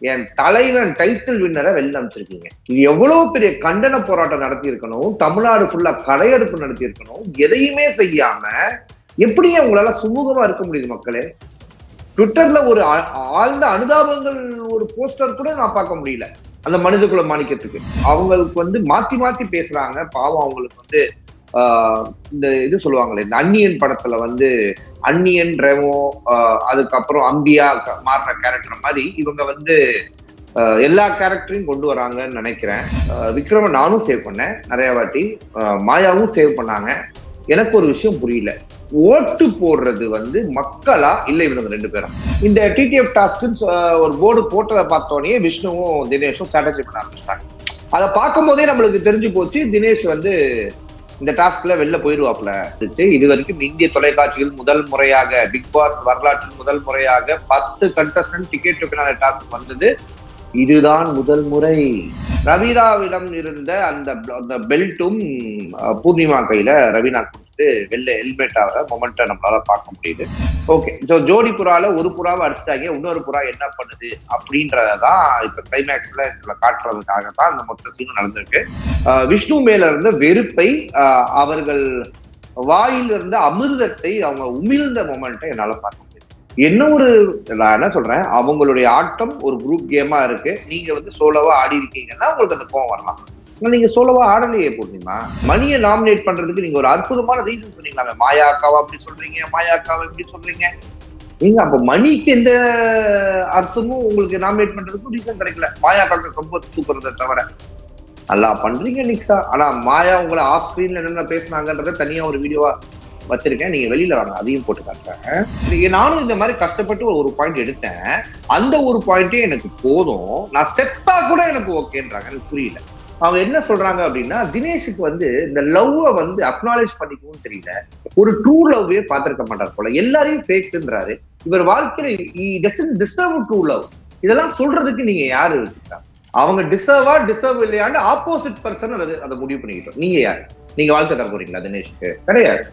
என் தலைவன் டைட்டில் வின்னரை வெளில அமைச்சிருக்கீங்க இது எவ்வளவு பெரிய கண்டன போராட்டம் நடத்தி இருக்கணும் தமிழ்நாடு ஃபுல்லா கடையெடுப்பு நடத்தி இருக்கணும் எதையுமே செய்யாம எப்படி உங்களால சுமூகமா இருக்க முடியுது மக்களே? ட்விட்டர்ல ஒரு ஆழ்ந்த அனுதாபங்கள் ஒரு போஸ்டர் கூட நான் பார்க்க முடியல. அந்த மனிதகுல மாணிக்கத்துக்கு. அவங்களுக்கு வந்து மாத்தி மாத்தி பேசுறாங்க. பாவம் அவங்களுக்கு வந்து இந்த இது சொல்லுவாங்களே இந்த அன்னியன் படத்துல வந்து அன்னியன் ரெமோ அதுக்கப்புறம் அம்பியா க- மாறின கேரக்டர் மாதிரி இவங்க வந்து எல்லா கேரக்டரையும் கொண்டு வராங்கன்னு நினைக்கிறேன். விக்ரம நானும் சேவ் பண்ணேன் நிறைய வாட்டி. மாயாவும் சேவ் பண்ணாங்க. எனக்கு ஒரு விஷயம் புரியல. ஓட்டு போடுறது வந்து மக்களா இல்லை இவனுங்க ரெண்டு பேரும் இந்த டிடிஎஃப் டாஸ்க் ஒரு போர்டு போட்டதை பார்த்தோன்னே விஷ்ணுவும் தினேஷும் ஸ்ட்ராட்டஜி பண்ண ஆரம்பிச்சிட்டாங்க. அதை பார்க்கும் போதே நம்மளுக்கு தெரிஞ்சு போச்சு தினேஷ் வந்து இந்த டாஸ்க்ல வெளில போயிருவாப்ல. இருந்துச்சு. இது வரைக்கும் இந்திய தொலைக்காட்சியில் முதல் முறையாக பிக் பாஸ் வரலாற்றில் முதல் முறையாக பத்து கண்டஸ்டன்ட் டிக்கெட் டாஸ்க் வந்தது. இதுதான் முதல் முறை. ரவீராவிடம் இருந்த அந்த அந்த பெல்ட்டும் பூர்ணிமா கையில ரவீனா கொடுத்து வெளில ஹெல்மெட் ஆகிற மொமெண்ட்டை நம்மளால பார்க்க முடியுது. ஓகே ஸோ ஜோடி புறால ஒரு புறாவை அடிச்சிட்டாங்க. இன்னொரு புறா என்ன பண்ணுது? அப்படின்றதான் இப்ப கிளைமேக்ஸ்ல இதுல காட்டுறதுக்காக தான் இந்த மொத்த சீனும் நடந்திருக்கு. விஷ்ணு மேல இருந்த வெறுப்பை அவர்கள் வாயிலிருந்து அமிர்தத்தை அவங்க உமிழ்ந்த மொமெண்ட்டை என்னால பார்க்க முடியுது. என்ன ஒரு நான் என்ன சொல்றேன்? அவங்களுடைய ஆட்டம் ஒரு குரூப் கேமா இருக்கு. நீங்க வந்து சோலோவா ஆடி இருக்கீங்கன்னா உங்களுக்கு அந்த கோவம் வரலாம். நீங்க சொல்லவா ஆடலையே போட்டீங்களா மணியை நாமினேட் பண்றதுக்கு நீங்க ஒரு அற்புதமான ரீசன் சொன்னீங்களா? மாயா அக்காவா அப்படி சொல்றீங்க மாயா அக்காவா இப்படி சொல்றீங்க. நீங்க அப்ப மணிக்கு எந்த அர்த்தமும் உங்களுக்கு நாமினேட் பண்றதுக்கும் ரீசன் கிடைக்கல. மாயா அக்காவுக்கு ரொம்ப தூக்குறத தவிர. நல்லா பண்றீங்க நிக்ஸா ஆனா மாயா உங்களை ஆஃப் ஸ்கிரீன்ல என்னென்ன பேசுனாங்கன்றத தனியா ஒரு வீடியோவா வச்சிருக்கேன். நீங்க வெளியில வாங்க அதையும் போட்டு காட்டுறேன். நானும் இந்த மாதிரி கஷ்டப்பட்டு ஒரு பாயிண்ட் எடுத்தேன். அந்த ஒரு பாயிண்டே எனக்கு போதும். நான் செத்தா கூட எனக்கு ஓகேன்றாங்க எனக்கு புரியல. அவங்க என்ன சொல்றாங்க அப்படின்னா தினேஷுக்கு வந்து இந்த லவ்வை வந்து அக்னாலேஜ் பண்ணிக்கவும் தெரியல. ஒரு டூ லவ்வே பார்த்திருக்க மாட்டார் போல. எல்லாரையும் ஃபேக்குன்றாரு இவர் வாழ்க்கையில டிசர்வ் டூ லவ் இதெல்லாம் சொல்றதுக்கு நீங்க யாரு வச்சுக்கா அவங்க டிசர்வா டிசர்வ் இல்லையான்னு ஆப்போசிட் பர்சன் அதை அதை முடிவு பண்ணிக்கிட்டோம். நீங்க யாரு? நீங்க வாழ்க்கை தர போறீங்களா தினேஷ்க்கு? கிடையாது.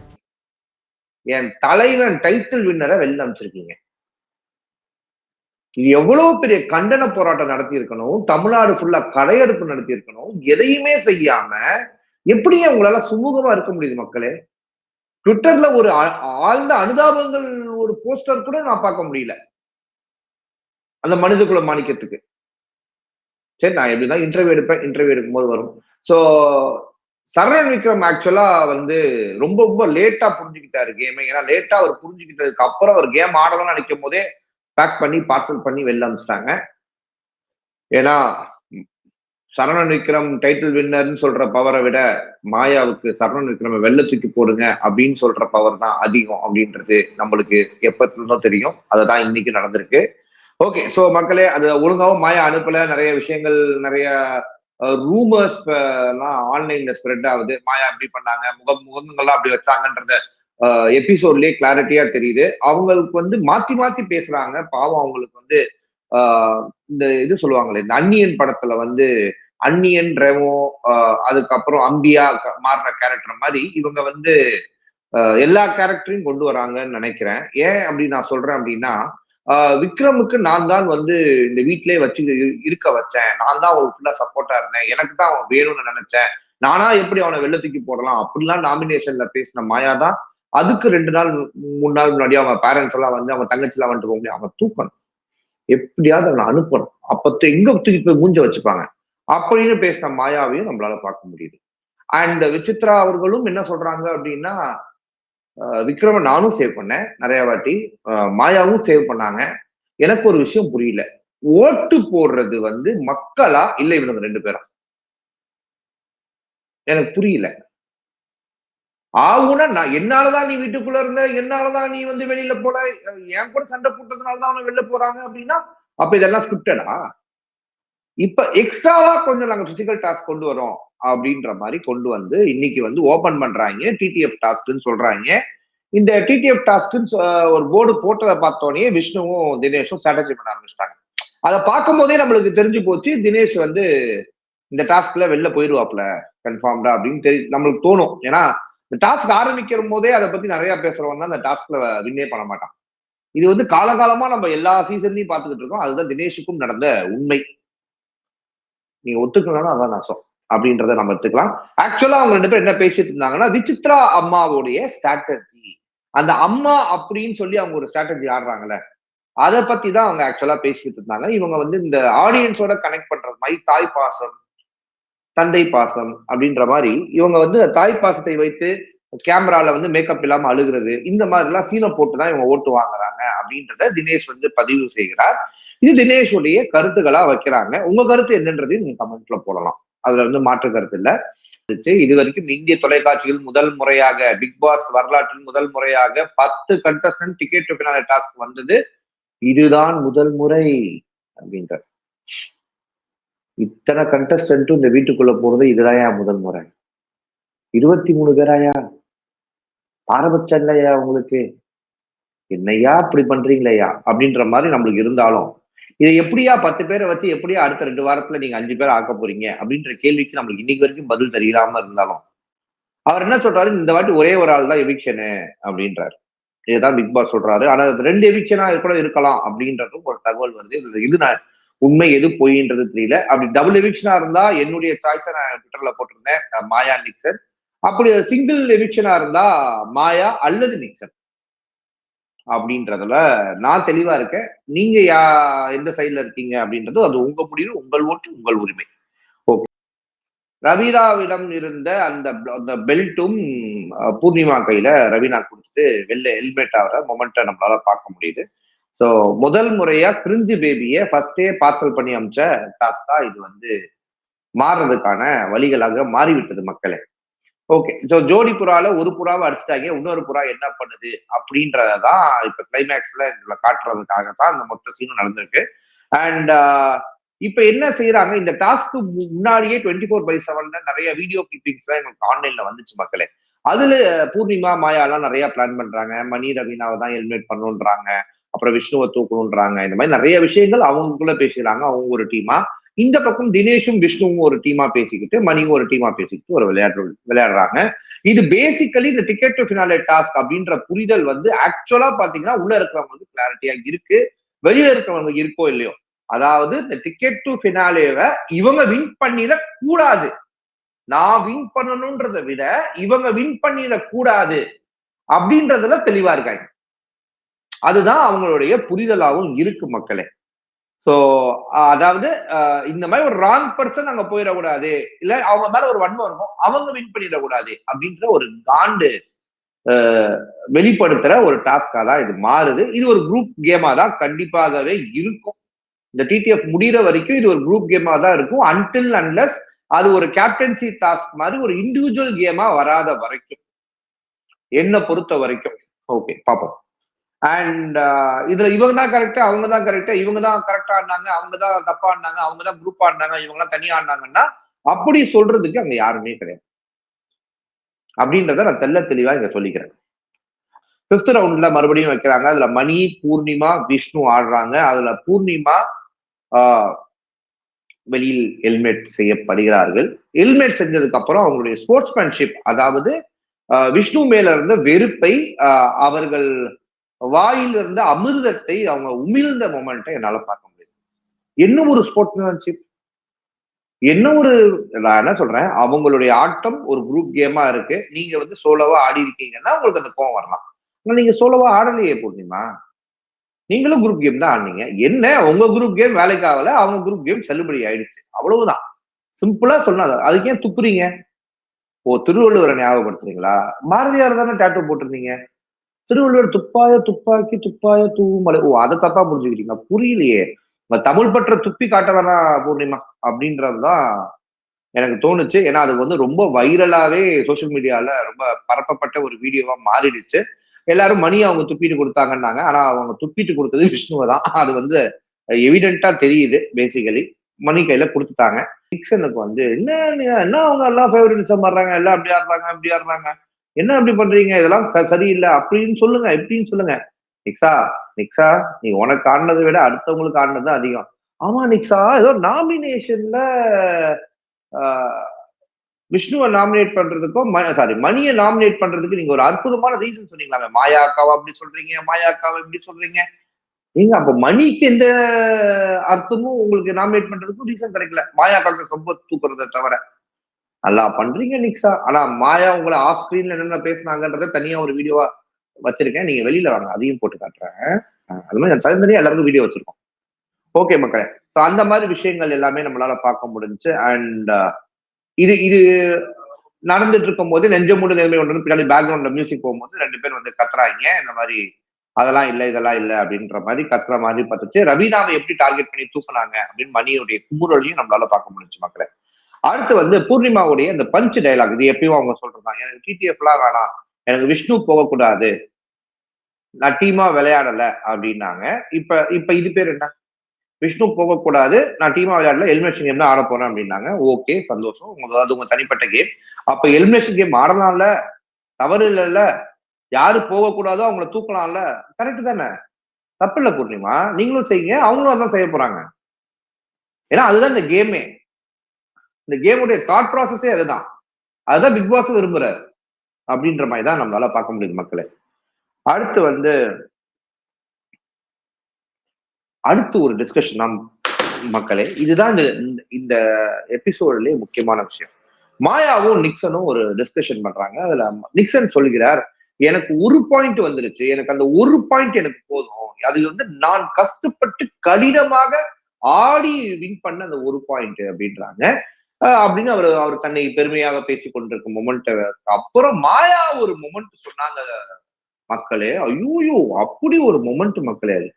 என் தலைவன் டைட்டில் வின்னரை வெளில அமைச்சிருக்கீங்க இது எவ்வளவு பெரிய கண்டன போராட்டம் நடத்தி இருக்கணும் தமிழ்நாடு ஃபுல்லா கடையெடுப்பு நடத்தி இருக்கணும் எதையுமே செய்யாம எப்படி உங்களால சுமூகமா இருக்க முடியுது மக்களே? ட்விட்டர்ல ஒரு ஆழ்ந்த அனுதாபங்கள் ஒரு போஸ்டர் கூட நான் பார்க்க முடியல. அந்த மனிதகுல மாணிக்கத்துக்கு. சரி நான் எப்படிதான் இன்டர்வியூ எடுப்பேன். இன்டர்வியூ எடுக்கும்போது வரும். சோ சரண் விக்ரம் ஆக்சுவலா வந்து ரொம்ப ரொம்ப லேட்டா புரிஞ்சுக்கிட்டாரு கேமை ஏன்னா லேட்டா அவர் புரிஞ்சுக்கிட்டதுக்கு அப்புறம் அவர் கேம் ஆடணும்னு நினைக்கும் போதே பேக் பண்ணி பார்சல் பண்ணி வெளில அனுப்பிச்சிட்டாங்க. ஏன்னா சரணன் சரவணன் விக்ரம் டைட்டில் வின்னர்னு சொல்ற பவரை விட மாயாவுக்கு சரவணன் விக்ரம வெள்ள தூக்கி போடுங்க அப்படின்னு சொல்ற பவர் தான் அதிகம் அப்படின்றது நம்மளுக்கு எப்பத்துல தெரியும். அதுதான் இன்னைக்கு நடந்திருக்கு. ஓகே சோ மக்களே அது ஒழுங்காவும் மாயா அனுப்பல. நிறைய விஷயங்கள் நிறைய ரூமர்ஸ் எல்லாம் ஆன்லைன்ல ஸ்ப்ரெட் ஆகுது. மாயா அப்படி பண்ணாங்க முகம் முகங்கள்லாம் அப்படி வச்சாங்கன்றத எபிசோட்லயே கிளாரிட்டியா தெரியுது. அவங்களுக்கு வந்து மாத்தி மாத்தி பேசுறாங்க. பாவம் அவங்களுக்கு வந்து இந்த இது சொல்லுவாங்களே இந்த அன்னியன் படத்துல வந்து அன்னியன் ரெமோ அதுக்கப்புறம் அம்பியா மாறுற கேரக்டர் மாதிரி இவங்க வந்து எல்லா கேரக்டரையும் கொண்டு வராங்கன்னு நினைக்கிறேன். ஏன் அப்படி நான் சொல்றேன் அப்படின்னா விக்ரமுக்கு நான் தான் வந்து இந்த வீட்டிலேயே வச்சு இருக்க வச்சேன். நான் தான் அவனுக்கு ஃபுல்லா சப்போர்ட்டா இருந்தேன். எனக்கு தான் அவன் வேணும்னு நினைச்சேன். நானா எப்படி அவனை வெளில தூக்கி போடலாம்? அப்படிலாம் நாமினேஷன்ல பேசின மாயா தான் அதுக்கு ரெண்டு நாள் மூணு நாள் முன்னாடி அவங்க பேரண்ட்ஸ் எல்லாம் வந்து அவங்க தங்கச்சி எல்லாம் வந்துட்டு போக முடியும் அவன் தூக்கணும். எப்படியாவது அவனை அனுப்பணும். அப்ப எங்க தூக்கி போய் மூஞ்ச வச்சுப்பாங்க? அப்படின்னு பேசின மாயாவையும் நம்மளால பார்க்க முடியுது. அண்ட் விசித்ரா அவர்களும் என்ன சொல்றாங்க அப்படின்னா விக்ரம நானும் சேவ் பண்ணேன் நிறைய வாட்டி. மாயாவும் சேவ் பண்ணாங்க. எனக்கு ஒரு விஷயம் புரியல. ஓட்டு போடுறது வந்து மக்களா? இல்ல இவனுங்க ரெண்டு பேரும் எனக்கு புரியல. ஆகுனா நான் என்னாலதான் நீ வீட்டுக்குள்ள இருந்த என்னாலதான் நீ வந்து வெளியில போல என் கூட சண்டை போட்டதுனாலதான் அவனை வெளில போறாங்க அப்படின்னா அப்ப இதெல்லாம் ஸ்கிரிப்டடா இப்ப எக்ஸ்ட்ராவா கொஞ்சம் நாங்க பிசிக்கல் டாஸ்க் கொண்டு வரோம் அப்படின்ற மாதிரி கொண்டு வந்து இன்னைக்கு வந்து ஓபன் பண்றாங்க டிடிஎஃப் டாஸ்க்னு சொல்றாங்க. இந்த டிடிஎஃப் டாஸ்க்னு ஒரு போர்டு போட்டதை பார்த்தோன்னே விஷ்ணுவும் தினேஷும் ஸ்ட்ராட்டஜி பண்ண ஆரம்பிச்சிட்டாங்க. அதை பார்க்கும் போதே நம்மளுக்கு தெரிஞ்சு போச்சு தினேஷ் வந்து இந்த டாஸ்க்ல வெளில போயிடுவாப்ல கன்ஃபார்ம்டா அப்படின்னு தெரி நம்மளுக்கு தோணும். ஏன்னா இந்த டாஸ்க் ஆரம்பிக்கிற போதே அதை பத்தி நிறைய பேசுறவன் தான் அந்த டாஸ்க்ல வின்னே பண்ண மாட்டான். இது வந்து காலகாலமா நம்ம எல்லா சீசன்லயும் பார்த்துக்கிட்டு இருக்கோம். அதுதான் தினேஷுக்கும் நடந்த உண்மை. நீங்க ஒத்துக்கணும்னா அதான் நாசம். அப்படின்றத நம்ம எடுத்துக்கலாம். ஆக்சுவலா அவங்க ரெண்டு பேரும் என்ன பேசிட்டு இருந்தாங்கன்னா விசித்ரா அம்மாவுடைய ஸ்ட்ராட்டஜி அந்த அம்மா அப்படின்னு சொல்லி அவங்க ஒரு ஸ்ட்ராட்டஜி ஆடுறாங்கல்ல அதை பத்தி தான் அவங்க ஆக்சுவலா பேசிக்கிட்டு இருந்தாங்க. இவங்க வந்து இந்த ஆடியன்ஸோட கனெக்ட் பண்றது மாதிரி தாய் பாசம் தந்தை பாசம் அப்படின்ற மாதிரி இவங்க வந்து தாய் பாசத்தை வைத்து கேமரால வந்து மேக்கப் இல்லாம அழுகிறது இந்த மாதிரி எல்லாம் சீனை போட்டு தான் இவங்க ஓட்டு வாங்குறாங்க அப்படின்றத தினேஷ் வந்து பதிவு செய்கிறார். இது தினேஷுடைய கருத்துக்களா வைக்கிறாங்க. உங்க கருத்து என்னன்றதையும் நீங்க கமெண்ட்ல போடலாம். அதுல வந்து மாற்று கருத்து இல்ல. இது வரைக்கும் இந்திய தொலைக்காட்சியில் முதல் முறையாக பிக் பாஸ் வரலாற்றில் முதல் முறையாக பத்து கண்டஸ்டன்ட் டிக்கெட் டாஸ்க் வந்தது. இதுதான் முதல் முறை அப்படின்ற இத்தனை கண்டஸ்டன்ட்டும் இந்த வீட்டுக்குள்ள போறது இதுதாயா முதல் முறை. இருபத்தி மூணு பேராயா? பாரபட்சம் இல்லையா உங்களுக்கு? என்னையா இப்படி பண்றீங்களையா? அப்படின்ற மாதிரி நம்மளுக்கு இருந்தாலும் இதை எப்படியா பத்து பேரை வச்சு எப்படியா அடுத்த ரெண்டு வாரத்துல நீங்க அஞ்சு பேர் ஆக்க போறீங்க? அப்படின்ற கேள்விக்கு நம்மளுக்கு இன்னைக்கு வரைக்கும் பதில் தெரியலாம இருந்தாலும் அவர் என்ன சொல்றாரு? இந்த வாட்டி ஒரே ஒரு ஆள் தான் எவிக்ஷனு அப்படின்றாரு. இதுதான் பிக் பாஸ் சொல்றாரு. ஆனா ரெண்டு எவிக்ஷனா கூட இருக்கலாம் அப்படின்றதும் ஒரு தகவல் வருது. இது நான் உண்மை எது பொய்ன்றது தெரியல. அப்படி டபுள் எவிக்ஷனா இருந்தா என்னுடைய சாய்ஸை நான் ட்விட்டர்ல போட்டிருந்தேன். மாயா நிக்சன் அப்படி சிங்கிள் எவிக்ஷனா இருந்தா மாயா அல்லது நிக்சன் அப்படின்றதுல நான் தெளிவா இருக்கேன். நீங்க யா எந்த சைட்ல இருக்கீங்க அப்படின்றது அது உங்க முடிவு உங்கள் ஓட்டு உங்கள் உரிமை. ஓகே. ரவீனாவிடம் இருந்த அந்த அந்த பெல்ட்டும் பூர்ணிமா கையில ரவீனா கொடுத்துட்டு வெளில ஹெல்மெட் ஆகிற மொமெண்ட்டை நம்மளால பார்க்க முடியுது. ஸோ முதல் முறையா கிரிஞ்சு பேபியை ஃபர்ஸ்டே பார்சல் பண்ணி அமிச்ச டாஸ்கா இது வந்து மாறுறதுக்கான வழிகளாக மாறிவிட்டது மக்களே. ஓகே ஸோ ஜோடி புறால ஒரு புறாவை அடிச்சிட்டாங்க. இன்னொரு புறா என்ன பண்ணுது? அப்படின்றதான் இப்ப கிளைமேக்ஸ்ல இதுல காட்டுறதுக்காக தான் இந்த மொத்த சீனும் நடந்திருக்கு. அண்ட் uh, இப்ப என்ன செய்யறாங்க இந்த டாஸ்க்கு முன்னாடியே டுவெண்ட்டி ஃபோர் பை செவன்ல நிறைய வீடியோ கிளிப்பிங்ஸ் எல்லாம் எங்களுக்கு ஆன்லைன்ல வந்துச்சு மக்களே. அதுல பூர்ணிமா மாயாலாம் நிறைய பிளான் பண்றாங்க. மணி ரவீனாவை தான் ஹெல்மெட் பண்ணுன்றாங்க அப்புறம் விஷ்ணுவை தூக்கணுன்றாங்க இந்த மாதிரி நிறைய விஷயங்கள் அவங்களுக்குள்ள பேசுறாங்க அவங்க ஒரு டீமா இந்த பக்கம் தினேஷும் விஷ்ணுவும் ஒரு டீமா பேசிக்கிட்டு மணியும் ஒரு டீமா பேசிக்கிட்டு ஒரு விளையாட்டு விளையாடுறாங்க. இது பேசிக்கலி இந்த டிக்கெட் டு ஃபினாலே டாஸ்க் அப்படின்ற புரிதல் வந்து ஆக்சுவலா பாத்தீங்கன்னா உள்ள இருக்கிறவங்களுக்கு கிளாரிட்டியா இருக்கு. வெளியில இருக்கிறவங்க இருக்கோ இல்லையோ. அதாவது இந்த டிக்கெட் டு ஃபினாலேவை இவங்க வின் பண்ணிட கூடாது நான் வின் பண்ணணும்ன்றதை விட இவங்க வின் பண்ணிட கூடாது அப்படின்றதுல தெளிவா இருக்காங்க. அதுதான் அவங்களுடைய புரிதலாகவும் இருக்கு மக்களே. சோ அதாவது இந்த மாதிரி ஒரு ராங் பர்சன் அங்க போயிடக்கூடாது. இல்ல அவங்க மேல ஒரு வன்மம் இருக்கும் அவங்க வின் பண்ணிடக்கூடாது அப்படின்ற ஒரு காண்டு வெளிப்படுத்துற ஒரு டாஸ்கா தான் இது மாறுது. இது ஒரு குரூப் கேமா தான் கண்டிப்பாகவே இருக்கும். இந்த டிடிஎஃப் முடிகிற வரைக்கும் இது ஒரு குரூப் கேமா தான் இருக்கும். அன்டில் அன்லஸ் அது ஒரு கேப்டன்சி டாஸ்க் மாதிரி ஒரு இண்டிவிஜுவல் கேமா வராத வரைக்கும். என்ன பொறுத்த வரைக்கும். ஓகே பாப்போம் அண்ட் uh, இதுல இவங்க தான் கரெக்டா அவங்க தான் கரெக்டா இவங்க தான் கரெக்டா ஆடினாங்க அவங்க தான் தப்பா ஆடினாங்க அவங்க தான் குரூப் ஆடினாங்க இவங்க எல்லாம் தனியா ஆடினாங்கன்னா அப்படி சொல்றதுக்கு அங்க யாருமே கிடையாது. அப்படின்றத நான் தெல்ல தெளிவா இங்க சொல்லிக்கிறேன். பிப்த் ரவுண்ட்ல மறுபடியும் வைக்கிறாங்க அதுல மணி பூர்ணிமா விஷ்ணு ஆடுறாங்க அதுல பூர்ணிமா வெளியில் ஹெல்மெட் செய்யப்படுகிறார்கள். ஹெல்மெட் செஞ்சதுக்கு அப்புறம் அவங்களுடைய ஸ்போர்ட்ஸ்மேன்ஷிப் அதாவது விஷ்ணு மேல இருந்த வெறுப்பை அவர்கள் வாயில் இருந்த அமிர்தத்தை அவங்க உமிழ்ந்த மொமெண்ட்டை என்னால பார்க்க முடியுது. என்ன ஒரு ஸ்போர்ட்ஸ்மேன்ஷிப் என்ன ஒரு நான் என்ன சொல்றேன்? அவங்களுடைய ஆட்டம் ஒரு குரூப் கேமா இருக்கு. நீங்க வந்து சோலோவா ஆடி இருக்கீங்கன்னா உங்களுக்கு அந்த கோவம் வரலாம். நீங்க சோலோவா ஆடலையே பூர்ணிமா. நீங்களும் குரூப் கேம் தான் ஆடினீங்க. என்ன? உங்க குரூப் கேம் வேலைக்கு ஆகல. அவங்க குரூப் கேம் செல்லுபடி ஆயிடுச்சு. அவ்வளவுதான். சிம்பிளா சொன்னாங்க அதுக்கு ஏன் துப்புறீங்க? ஓ திருவள்ளுவரை ஞாபகப்படுத்துறீங்களா? பாரதியார் தானே டேட்டோ போட்டிருந்தீங்க. திருவள்ளுவர் துப்பாய துப்பாக்கி துப்பாய தூமலை ஓ அதை தப்பா புரிஞ்சுக்கிறீங்க புரியலையே. உங்க தமிழ் பற்ற துப்பி காட்ட வேணாம் பூர்ணிமா அப்படின்றதுதான் எனக்கு தோணுச்சு. ஏன்னா அது வந்து ரொம்ப வைரலாவே சோசியல் மீடியால ரொம்ப பரப்பப்பட்ட ஒரு வீடியோவா மாறிடுச்சு. எல்லாரும் மணி அவங்க துப்பிட்டு கொடுத்தாங்கன்னாங்க. ஆனா அவங்க துப்பிட்டு கொடுத்தது விஷ்ணுவை தான். அது வந்து எவிடென்ட்டா தெரியுது பேசிக்கலி மணி கையில கொடுத்துட்டாங்க. நிக்சனுக்கு வந்து என்ன என்ன அவங்க எல்லாம் ஃபேவரட்டிசம் வர்றாங்க எல்லாம் அப்படி ஆடுறாங்க அப்படி ஆடுறாங்க? என்ன அப்படி பண்றீங்க? இதெல்லாம் சரியில்லை. அப்படின்னு சொல்லுங்க எப்படின்னு சொல்லுங்க. நிக்ஸா நிக்ஸா நீ உனக்கு ஆடினதை விட அடுத்தவங்களுக்கு ஆடினது அதிகம். ஆமா நிக்ஸா ஏதோ நாமினேஷன்ல விஷ்ணுவை நாமினேட் பண்றதுக்கும் சாரி மணியை நாமினேட் பண்றதுக்கு நீங்க ஒரு அற்புதமான ரீசன் சொன்னீங்களா மாயா அக்காவை அப்படி சொல்றீங்க மாயா அக்காவை இப்படி சொல்றீங்க. நீங்க அப்ப மணிக்கு எந்த அர்த்தமும் உங்களுக்கு நாமினேட் பண்றதுக்கும் ரீசன் கிடைக்கல. மாயா அக்காவுக்கு ரொம்ப தூக்குறத தவிர. நல்லா பண்றீங்க நிக்ஸா? ஆனா மாயா உங்களை ஆஃப் ஸ்கிரீன்ல என்னென்ன பேசுனாங்கன்றத தனியா ஒரு வீடியோவா வச்சிருக்கேன். நீங்க வெளியில வாங்க அதையும் போட்டு காட்டுறேன். அது மாதிரி தனித்தனியா எல்லாருக்கும் வீடியோ வச்சிருக்கோம். ஓகே மக்களே. ஸோ அந்த மாதிரி விஷயங்கள் எல்லாமே நம்மளால பார்க்க முடிஞ்சுச்சு. அண்ட் இது இது நடந்துட்டு இருக்கும் போது நெஞ்சமூடு நிலைமை ஒன்று. பின்னாடி பேக்ரவுண்ட்ல மியூசிக் போகும்போது ரெண்டு பேர் வந்து கத்துறாங்க. இந்த மாதிரி அதெல்லாம் இல்லை இதெல்லாம் இல்லை அப்படின்ற மாதிரி கத்துற மாதிரி பார்த்துச்சு. ரவீனாவை எப்படி டார்கெட் பண்ணி தூக்குனாங்க அப்படின்னு மணியுடைய குமுறலையும் நம்மளால பார்க்க முடிஞ்சு மக்களே. அடுத்து வந்து பூர்ணிமாவுடைய இந்த பஞ்ச் டைலாக் இது எப்பயும் அவங்க சொல்றதுதான். எனக்கு டிடிஎஃப்லாம் வேணாம். எனக்கு விஷ்ணு போகக்கூடாது. நான் டீமா விளையாடல அப்படின்னாங்க. இப்ப இப்ப இது பேர் என்ன? விஷ்ணு போகக்கூடாது. நான் டீமா விளையாடல எலிமினேஷன் கேம் தான் ஆட போறேன் அப்படின்னாங்க. ஓகே சந்தோஷம். உங்களுக்கு அது உங்க தனிப்பட்ட கேம் அப்ப எலிமினேஷன் கேம் ஆடலாம்ல தவறு இல்லைல்ல. யாரு போகக்கூடாதோ அவங்கள தூக்கலாம்ல. கரெக்ட் தானே? தப்பு இல்லை பூர்ணிமா. நீங்களும் செய்யுங்க. அவங்களும் அதான் செய்ய போறாங்க. ஏன்னா அதுதான் இந்த கேமே இந்த கேமுடைய தாட் ப்ராசஸே அதுதான். அதுதான் பிக் பாஸ் விரும்புறாரு. அப்படின்ற மாதிரி தான் நம்மளால பார்க்க முடியுது மக்களே. அடுத்து வந்து அடுத்து ஒரு டிஸ்கஷன் நம் மக்களே இதுதான் இந்த இந்த- இந்த எபிசோட்லயே முக்கியமான விஷயம். மாயாவும் நிக்சனும் ஒரு டிஸ்கஷன் பண்றாங்க. அதுல நிக்சன் சொல்கிறார் எனக்கு ஒரு பாயிண்ட் வந்துருச்சு. எனக்கு அந்த ஒரு பாயிண்ட் எனக்கு போதும். அது வந்து நான் கஷ்டப்பட்டு கடினமாக ஆடி வின் பண்ண அந்த ஒரு பாயிண்ட் அப்படின்றாங்க. அப்படின்னு அவர் அவர் தன்னை பெருமையாக பேசி கொண்டிருக்கும் மொமெண்ட் அப்புறம் மாயா ஒரு மொமெண்ட் சொன்னாங்க மக்களே. ஐயோயோ அப்படி ஒரு மொமெண்ட் மக்களே அது.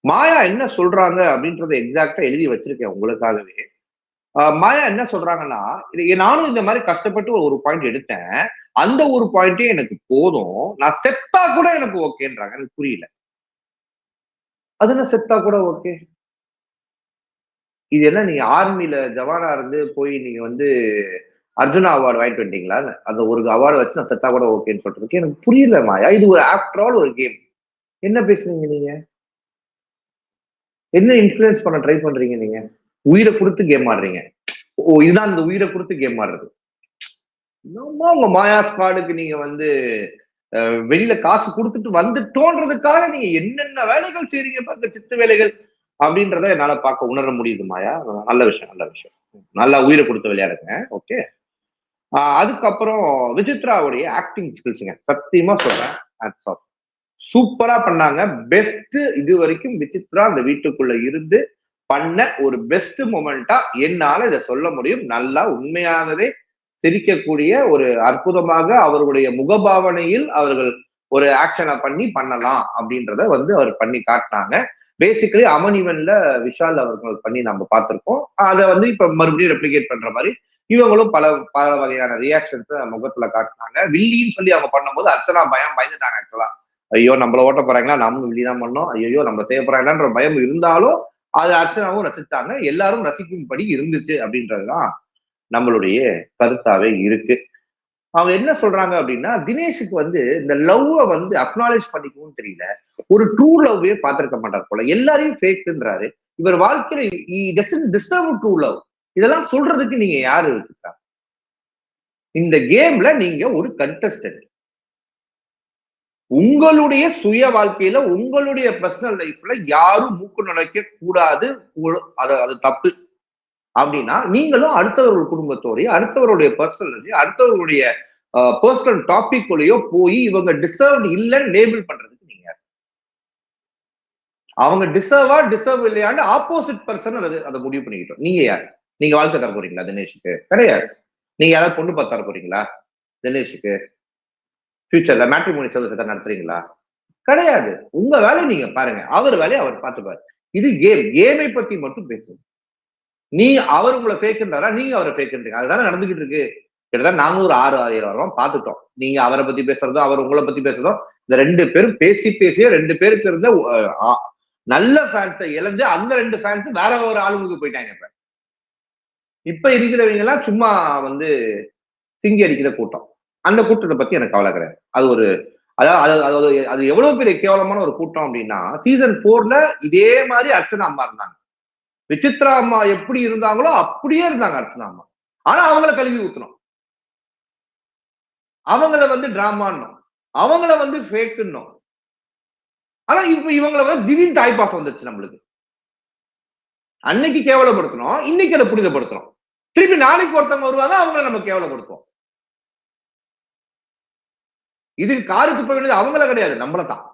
மாயா என்ன சொல்றாங்க அப்படின்றத எக்ஸாக்டா எழுதி வச்சிருக்கேன் உங்களுக்காகவே. ஆஹ் மாயா என்ன சொல்றாங்கன்னா நானும் இந்த மாதிரி கஷ்டப்பட்டு ஒரு பாயிண்ட் எடுத்தேன். அந்த ஒரு பாயிண்டே எனக்கு போதும். நான் செத்தா கூட எனக்கு ஓகேன்றாங்க எனக்கு புரியல. அது என்ன செத்தா கூட ஓகே இது என்ன நீங்க ஆர்மியில ஜவானா இருந்து போய் நீங்க வந்து அர்ஜுனா அவார்டு வாங்கிட்டு வந்தீங்களா அந்த ஒரு அவார்டு வச்சு நான் செத்தா கூட ஓகேன்னு சொல்றதுக்கு எனக்கு புரியல மாயா இது ஒரு ஆஃப்டர் ஆல் ஒரு கேம் என்ன பேசுறீங்க நீங்க? என்ன இன்ஃபுளுன்ஸ் பண்ண ட்ரை பண்றீங்க நீங்க? உயிரை கொடுத்து கேம் ஆடுறீங்க. ஓ இதுதான் இந்த உயிரை கொடுத்து கேம் ஆடுறது. என்னமோ உங்க மாயா ஸ்குவாடுக்கு நீங்க வந்து வெளியில காசு கொடுத்துட்டு வந்துட்டோன்றதுக்காக நீங்க என்னென்ன வேலைகள் செய்றீங்க பாருங்க சித்து வேலைகள். அப்படின்றத என்னால பார்க்க உணர முடியுது மாயா. நல்ல விஷயம் நல்ல விஷயம். நல்லா உயிரை கொடுத்து விளையாடுங்க ஓகே அதுக்கப்புறம் விசித்ராவுடைய ஆக்டிங் ஸ்கில்ஸுங்க சத்தியமா சொல்றேன் சூப்பரா பண்ணாங்க. பெஸ்ட் இது வரைக்கும் விசித்ரா அந்த வீட்டுக்குள்ள இருந்து பண்ண ஒரு பெஸ்ட் மூமெண்டா என்னால இதை சொல்ல முடியும். நல்லா உண்மையாகவே சிரிக்கக்கூடிய ஒரு அற்புதமாக அவர்களுடைய முகபாவனையில் அவர்கள் ஒரு ஆக்ஷனை பண்ணி பண்ணலாம் அப்படின்றத வந்து அவர் பண்ணி காட்டினாங்க. பேசிக்கலி அமன் ஈவன்ல விஷால் அவர்கள் பண்ணி நம்ம பார்த்திருக்கோம். அதை வந்து இப்ப மறுபடியும் ரெப்ளிகேட் பண்ற மாதிரி இவங்களும் பல பல வகையான ரியாக்ஷன்ஸ் முகத்துல காட்டினாங்க. வில்லின்னு சொல்லி அவங்க பண்ணும்போது அர்ச்சனா பயம் பயந்துட்டாங்க ஆக்சுவலா ஐயோ நம்மள ஓட்ட போறாங்களா? நாமளும் வில்லி தான் பண்ணோம் ஐயோ நம்ம செய்ய போறாங்களான்ற பயம் இருந்தாலும் அது அர்ச்சனாவும் ரசிச்சாங்க. எல்லாரும் ரசிக்கும்படி இருந்துச்சு அப்படின்றதுதான் நம்மளுடைய கருத்தாவே இருக்கு. அவங்க என்ன சொல்றாங்க அப்படின்னா தினேஷுக்கு வந்து இந்த லவ்வை வந்து அக்னாலேஜ் பண்ணிக்கவும் தெரியல. ஒரு ட்ரூ லவ்வே பார்த்திருக்க மாட்டார் போல. எல்லாரையும் ஃபேக்ன்றாரு இவர் வாழ்க்கையில டிசர்வ் ட்ரூ லவ் இதெல்லாம் சொல்றதுக்கு நீங்க யாரு வச்சுக்கா இந்த கேம்ல நீங்க ஒரு கண்டஸ்டன்ட் உங்களுடைய சுய வாழ்க்கையில உங்களுடைய பர்சனல் லைஃப்ல யாரும் மூக்கு நுழைக்க கூடாது அது அது தப்பு. அப்படின்னா நீங்களும் அடுத்தவர்கள் குடும்பத்தோடையோ அடுத்தவருடைய பர்சனலையோ அடுத்தவர்களுடைய பர்சனல் டாபிக்குள்ளேயோ போய் இவங்க டிசர்வ் இல்லைன்னு லேபிள் பண்றதுக்கு நீங்க அவங்க டிசர்வா டிசர்வ் இல்லையான்னு ஆப்போசிட் பர்சன் அது அதை முடிவு பண்ணிக்கிட்டோம். நீங்க யார்? நீங்க வாழ்க்கை தர போறீங்களா தினேஷுக்கு? கிடையாது. நீங்க யாராவது பொண்ணு பார்த்து தர போறீங்களா தினேஷுக்கு? ஃபியூச்சர்ல மேட்ரிமோனி சர்வீஸ் எதாவது நடத்துறீங்களா? கிடையாது. உங்க வேலையை நீங்க பாருங்க. அவர் வேலையை அவர் பார்த்துப்பாரு. இது கேம் கேமை பத்தி மட்டும் பேசுங்க. நீ அவர் உங்களை ஃபேக்குன்றாரா நீங்க அவரை ஃபேக்குன்றீங்க அதுதானே நடந்துகிட்டு இருக்கு. கிட்டத்தட்ட நாங்க ஒரு ஆறு ஆறு ஏழு பார்த்துட்டோம். நீங்க அவரை பத்தி பேசுறதோ அவர் உங்களை பத்தி பேசுறதோ இந்த ரெண்டு பேரும் பேசி பேசியே ரெண்டு பேருக்கு இருந்த நல்ல ஃபேன்ஸை இழந்து அந்த ரெண்டு ஃபேன்ஸ் வேற ஒரு ஆளுங்களுக்கு போயிட்டாங்க இப்ப. இப்ப இருக்கிறவங்க எல்லாம் சும்மா வந்து சிங்கி அடிக்கிற கூட்டம். அந்த கூட்டத்தை பத்தி எனக்கு கவலை கிடையாது. அது ஒரு அதாவது அது அது அது எவ்வளவு பெரிய கேவலமான ஒரு கூட்டம் அப்படின்னா சீசன் போர்ல இதே மாதிரி அர்ச்சனா அம்மா இருந்தாங்க. விசித்ரா அம்மா எப்படி இருந்தாங்களோ அப்படியே இருந்தாங்க அர்ச்சனா அம்மா. ஆனா அவங்கள கழுவி ஊத்தணும் அவங்கள வந்து டிராமான்னும் அவங்கள வந்து ஃபேக்குன்னும் ஆனா இப்ப இவங்கள வந்து திடீர்னு தாய்ப்பாசம் வந்துச்சு நம்மளுக்கு. அன்னைக்கு கேவலப்படுத்தணும் இன்னைக்கு அதை புனிதப்படுத்தணும் திருப்பி நாளைக்கு ஒருத்தவங்க வருவாங்க அவங்கள நம்ம கேவலப்படுத்துவோம். இதுக்கு காரு துப்ப வேண்டியது அவங்கள கிடையாது நம்மள தான்.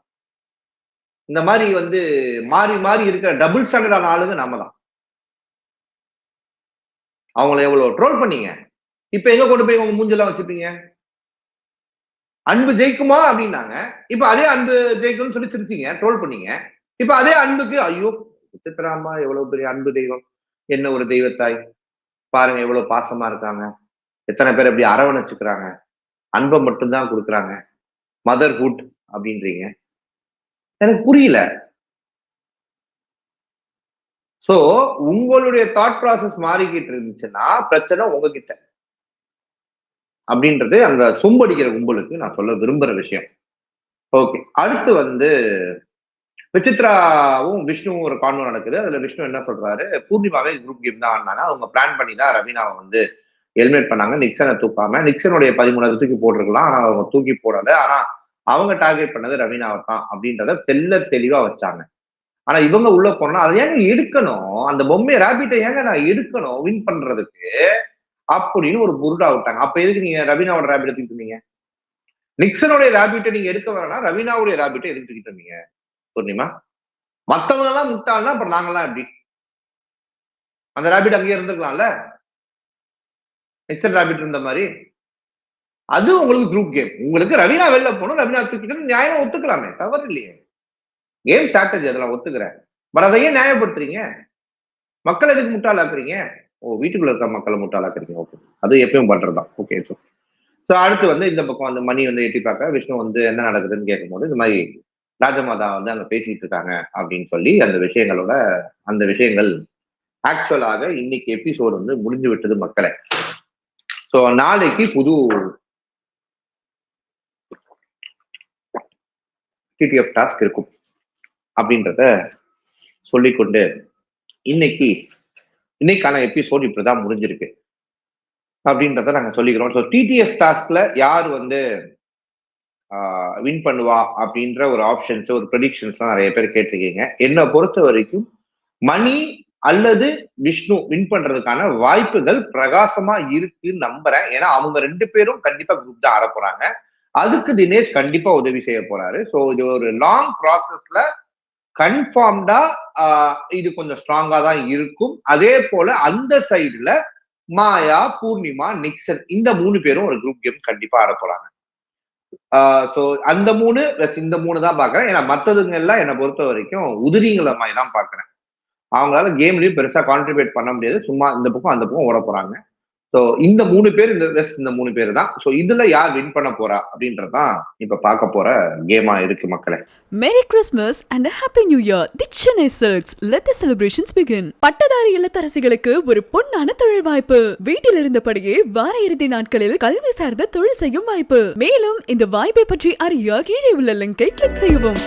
இந்த மாதிரி வந்து மாறி மாறி இருக்கிற டபுள் ஸ்டாண்டர்டான ஆளுங்க நம்ம தான். அவங்கள எவ்வளவு ட்ரோல் பண்ணீங்க? இப்ப எங்க கொண்டு போய் உங்க மூஞ்செல்லாம் வச்சிருப்பீங்க அன்பு ஜெயிக்குமா அப்படின்னாங்க. இப்ப அதே அன்பு ஜெயிக்கும்னு சொல்லி சிரிச்சீங்க ட்ரோல் பண்ணீங்க. இப்ப அதே அன்புக்கு ஐயோ சித்திராமா எவ்வளவு பெரிய அன்பு தெய்வம். என்ன ஒரு தெய்வத்தாய். பாருங்க எவ்வளவு பாசமா இருக்காங்க. எத்தனை பேர் அப்படி அரவணைச்சுக்கிறாங்க. அன்பை மட்டும்தான் கொடுக்குறாங்க. மதர்ஹுட் அப்படின்றீங்க. எனக்கு புரியல. சோ உங்களுடைய தாட் ப்ராசஸ் மாறிக்கிட்டு இருந்துச்சுன்னா பிரச்சனை உங்ககிட்ட. அப்படின்றது அந்த சொம்படிக்கிற கும்பலுக்கு நான் சொல்ல விரும்புற விஷயம். ஓகே அடுத்து வந்து விசித்ராவும் விஷ்ணுவும் ஒரு கான்வோ நடக்குது. அதுல விஷ்ணு என்ன சொல்றாரு? பூர்ணிமாவே குரூப் கேம் தான் ஆடினாங்க அவங்க பிளான் பண்ணி தான் ரவீனாவை வந்து ஹெல்மெட் பண்ணாங்க. நிக்சனை தூக்காம. நிக்சனுடைய பதிமூணாவது தூக்கி போட்டிருக்கலாம். ஆனா அவங்க தூக்கி போடல. ஆனா அவங்க டார்கெட் பண்ணது ரவீனாவை தான் அப்படின்றத தெல்ல தெளிவா வச்சாங்க. ஆனா இவங்க உள்ள போனா அதை ஏங்க எடுக்கணும்? அந்த பொம்மையை ரேபிட்டை ஏங்க நான் எடுக்கணும்? வின் பண்றதுக்கு அப்படின்னு ஒரு புருடா விட்டாங்க. அப்ப எதுக்கு நீங்க ரவீனாவோட ரேபிட் எடுத்துக்கிட்டு இருந்தீங்க? நிக்சனுடைய ரேபிட்டை நீங்க எடுக்க வேணா ரவீனாவுடைய ரேபிட்டை எடுத்துக்கிட்டு இருந்தீங்க. பூர்ணிமா மத்தவங்க எல்லாம் முட்டாள்னா அப்புறம் நாங்கெல்லாம் எப்படி? அந்த ரேபிட் அங்கேயே இருந்துக்கலாம்ல? நிக்சன் ரேபிட் இருந்த மாதிரி. அது உங்களுக்கு குரூப் கேம் உங்களுக்கு ரவீனா வெளில போகணும். ரவீனா தூக்கிட்டு நியாயம் ஒத்துக்கலாமே. தவறு இல்லையே. கேம் ஸ்ட்ராட்டஜி அதெல்லாம் ஒத்துக்கிறேன். பட் அதை ஏன் நியாயப்படுத்துறீங்க? மக்கள் எதுக்கு முட்டாளாக்குறீங்க? ஓ வீட்டுக்குள்ள இருக்க மக்களை முட்டாளாக்குறீங்க. ஓகே அது எப்பயும் பண்றதுதான். ஓகே ஸோ ஸோ அடுத்து வந்து இந்த பக்கம் வந்து மணி வந்து எட்டி பார்க்க விஷ்ணு வந்து என்ன நடக்குதுன்னு கேட்கும்போது இந்த மாதிரி ராஜமாதா வந்து அங்கே பேசிட்டு இருக்காங்க அப்படின்னு சொல்லி அந்த விஷயங்களோட அந்த விஷயங்கள் ஆக்சுவலாக இன்னைக்கு எபிசோடு வந்து முடிஞ்சு விட்டது மக்களை. ஸோ நாளைக்கு புது டிடிஎஃப் டாஸ்க் இருக்கும். அப்படின்றத சொல்லிக்கொண்டு இன்னைக்கு இன்னைக்கான எபிசோட் இப்படிதான் முடிஞ்சிருக்கு. அப்படின்றத நாங்க சொல்லிக்கிறோம். ஸோ டிடிஎஃப் டாஸ்க்ல யார் வந்து வின் பண்ணுவா அப்படின்ற ஒரு ஆப்ஷன்ஸ் ஒரு ப்ரெடிக்ஷன்ஸ்லாம் நிறைய பேர் கேட்டிருக்கீங்க. என்னை பொறுத்த வரைக்கும் மணி அல்லது விஷ்ணு வின் பண்றதுக்கான வாய்ப்புகள் பிரகாசமா இருக்குன்னு நம்புறேன். ஏன்னா அவங்க ரெண்டு பேரும் கண்டிப்பா குரூப் தான் ஆட போறாங்க. அதுக்கு தினேஷ் கண்டிப்பா உதவி செய்ய போறாரு. ஸோ இது ஒரு லாங் ப்ராசஸ்ல கன்ஃபார்ம்டா இது கொஞ்சம் ஸ்ட்ராங்கா தான் இருக்கும். அதே போல அந்த சைடுல மாயா பூர்ணிமா நிக்சன் இந்த மூணு பேரும் ஒரு குரூப் கேம் கண்டிப்பா ஆட போறாங்க. ஸோ அந்த மூணு பிளஸ் இந்த மூணு தான் பாக்குறேன் ஏன்னா மத்ததுங்க எல்லாம் என்னை பொறுத்த வரைக்கும் உதிரிங்களை மாதிரி தான் பாக்குறேன் அவங்களால கேம்லயும் பெருசா கான்ட்ரிபியூட் பண்ண முடியாது. சும்மா இந்த பக்கம் அந்த பக்கம் ஓட போறாங்க. ஸோ இந்த மூணு பேர் இந்த ரெஸ்ட் இந்த மூணு பேர் தான். ஸோ இதுல யார் வின் பண்ண போறா அப்படின்றதான் இப்ப பார்க்க போற கேமா இருக்கு மக்களே. Merry Christmas and happy new year the Chennai silks let Let the பட்டதாரி இல்லத்தரசிகளுக்கு ஒரு பொன்னான தொழில் வாய்ப்பு. வீட்டில் இருந்தபடியே வார இறுதி நாட்களில் கல்வி சார்ந்த தொழில் செய்யும் வாய்ப்பு. மேலும் இந்த வாய்ப்பை பற்றி அறிய கீழே உள்ள லிங்கை கிளிக் செய்யவும்.